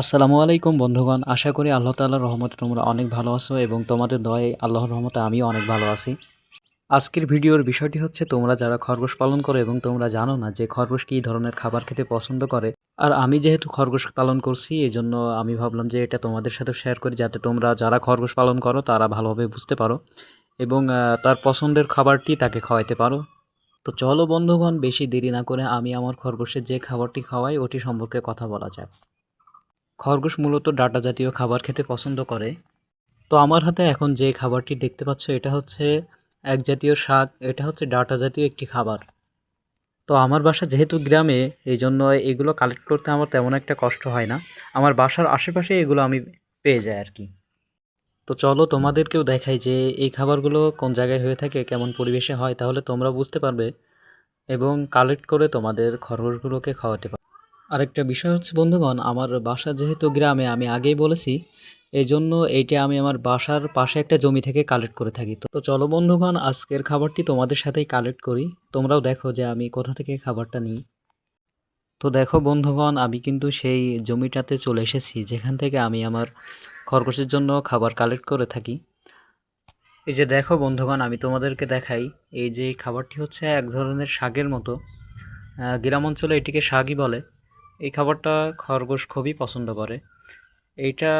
আসসালামু আলাইকুম বন্ধুগণ, আশা করি আল্লাহ তাআলার রহমতে তোমরা অনেক ভালো আছো এবং তোমাদের দয়ে আল্লাহর রহমতে আমিও অনেক ভালো আছি। আজকের ভিডিওর বিষয়টি হচ্ছে, তোমরা যারা খরগোশ পালন করো এবং তোমরা জানো না যে খরগোশ কী ধরনের খাবার খেতে পছন্দ করে, আর আমি যেহেতু খরগোশ পালন করছি এই জন্য আমি ভাবলাম যে এটা তোমাদের সাথে শেয়ার করি যাতে তোমরা যারা খরগোশ পালন করো, তারা ভালোভাবে বুঝতে পারো এবং তার পছন্দের খাবারটি তাকে খাওয়াইতে পারো। তো চলো বন্ধুগণ, বেশি দেরি না করে আমি আমার খরগোশের যে খাবারটি খাওয়াই, ওটি সম্পর্কে কথা বলা যাক। খরগোশ মূলত ডাটা জাতীয় খাবার খেতে পছন্দ করে। তো আমার হাতে এখন যে খাবারটি দেখতে পাচ্ছ, এটা হচ্ছে এক জাতীয় শাক, এটা হচ্ছে ডাটা জাতীয় একটি খাবার। তো আমার বাসা যেহেতু গ্রামে এই জন্য এগুলো কালেক্ট করতে আমার তেমন একটা কষ্ট হয় না। আমার বাসার আশেপাশে এগুলো আমি পেয়ে যাই আর কি তো চলো তোমাদেরকেও দেখাই যে এই খাবারগুলো কোন জায়গায় হয়ে থাকে, কেমন পরিবেশে হয়, তাহলে তোমরা বুঝতে পারবে এবং কালেক্ট করে তোমাদের খরগোশগুলোকে খাওয়াতে পারবে। আরেকটা বিষয় হচ্ছে, বন্ধুগণ, আমার বাসা যেহেতু গ্রামে, আমি আগেই বলেছি এই জন্য এইটা আমি আমার বাসার পাশে একটা জমি থেকে কালেক্ট করে থাকি। তো চলো, বন্ধুগণ, আজকের খাবারটি তোমাদের সাথেই কালেক্ট করি। তোমরাও দেখো যে আমি কোথা থেকে খাবারটা নিই। তো দেখো, বন্ধুগণ, আমি কিন্তু সেই জমিটাতে চলে এসেছি, যেখান থেকে আমি আমার খরগোশের জন্য খাবার কালেক্ট করে থাকি। এই যে দেখো, বন্ধুগণ, আমি তোমাদেরকে দেখাই, এই যে খাবারটি হচ্ছে এক ধরনের শাকের মতো। গ্রাম অঞ্চলে এটিকে শাকই বলে। এই খাবারটা খরগোশ খুবই পছন্দ করে। এইটা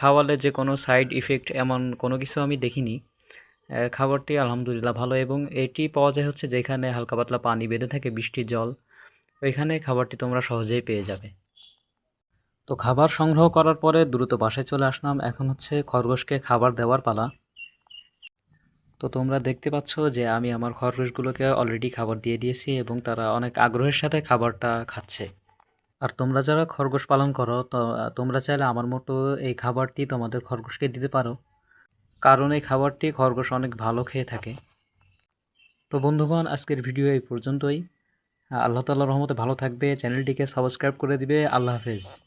খাওয়ালে যে কোনো সাইড ইফেক্ট এমন কোনো কিছু আমি দেখিনি। খাবারটি আলহামদুলিল্লাহ ভালো এবং এটি পাওয়া যায় হচ্ছে যেখানে হালকা পাতলা পানি বেঁধে থাকে, বৃষ্টির জল। ওইখানে খাবারটি তোমরা সহজেই পেয়ে যাবে। তো খাবার সংগ্রহ করার পরে দ্রুত বাসায় চলে আসলাম। এখন হচ্ছে খরগোশকে খাবার দেওয়ার পালা। তো তোমরা দেখতে পাচ্ছ যে আমি আমার খরগোশগুলোকে অলরেডি খাবার দিয়ে দিয়েছি এবং তারা অনেক আগ্রহের সাথে খাবারটা খাচ্ছে। আর তোমরা যারা খরগোশ পালন করো, তো তোমরা চাইলে আমার মতো এই খাবারটি তোমাদের খরগোশকে দিতে পারো। কারণ এই খাবারটি খরগোশ অনেক ভালো খেয়ে থাকে। তো বন্ধুগণ, আজকের ভিডিও এই পর্যন্তই। আল্লাহ তাআলার রহমতে ভালো থাকবে। চ্যানেলটিকে সাবস্ক্রাইব করে দিবে। আল্লাহ হাফেজ।